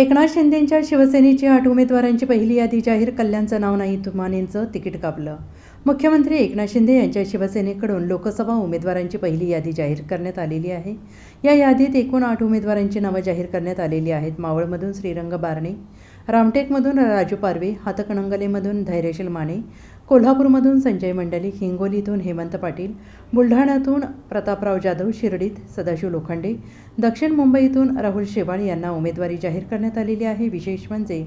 एकनाथ शिंदेंच्या शिवसेनेची आठ उमेदवारांची पहिली यादी जाहीर कल्याणचं नाव नाही तुमानेंचं तिकीट कापलं. मुख्यमंत्री एकनाथ शिंदे यांच्या शिवसेनेकडून लोकसभा उमेदवारांची पहिली यादी जाहीर करण्यात आलेली आहे. या यादीत एकूण आठ उमेदवारांची नावं जाहीर करण्यात आलेली आहेत. मावळमधून श्रीरंग बारणे रामटेकमधून राजू पारवे हातकणंगलेमधून धैर्यशील माने कोल्हापूरमधून संजय मंडलिक हिंगोलीतून हेमंत पाटील बुलढाण्यातून प्रतापराव जाधव शिर्डीत सदाशिव लोखंडे दक्षिण मुंबईतून राहुल शेवाळ यांना उमेदवारी जाहीर करण्यात आलेली आहे. विशेष म्हणजे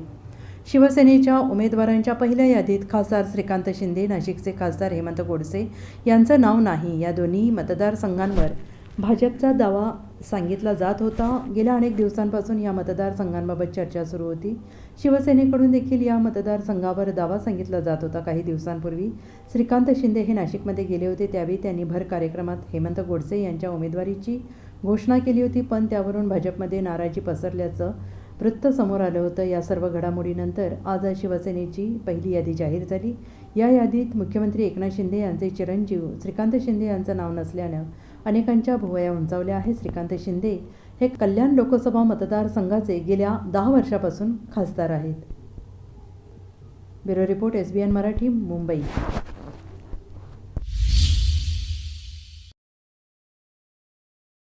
शिवसेनेच्या उमेदवारांच्या पहिल्या यादीत खासदार श्रीकांत शिंदे नाशिकचे खासदार हेमंत गोडसे यांचं नाव नाही. या दोन्ही मतदारसंघांवर भाजपचा दावा सांगितला जात होता. गेल्या अनेक दिवसांपासून या मतदारसंघांबाबत चर्चा सुरू होती. शिवसेनेकडून देखील या मतदारसंघावर दावा सांगितला जात होता काही दिवसांपूर्वी. श्रीकांत शिंदे हे नाशिकमध्ये गेले होते त्यावेळी त्यांनी भर कार्यक्रमात हेमंत गोडसे यांच्या उमेदवारीची घोषणा केली होती पण त्यावरून भाजपमध्ये नाराजी पसरल्याचं वृत्त समोर आलं होतं. या सर्व घडामोडीनंतर आज शिवसेनेची पहिली यादी जाहीर झाली. या यादीत मुख्यमंत्री एकनाथ शिंदे यांचे चिरंजीव श्रीकांत शिंदे यांचं नाव नसल्यानं अनेकांच्या भुवया उंचावल्या आहेत. श्रीकांत शिंदे हे कल्याण लोकसभा मतदारसंघाचे गेल्या दहा वर्षापासून खासदार आहेत. Bureau report S B N Marathi Mumbai.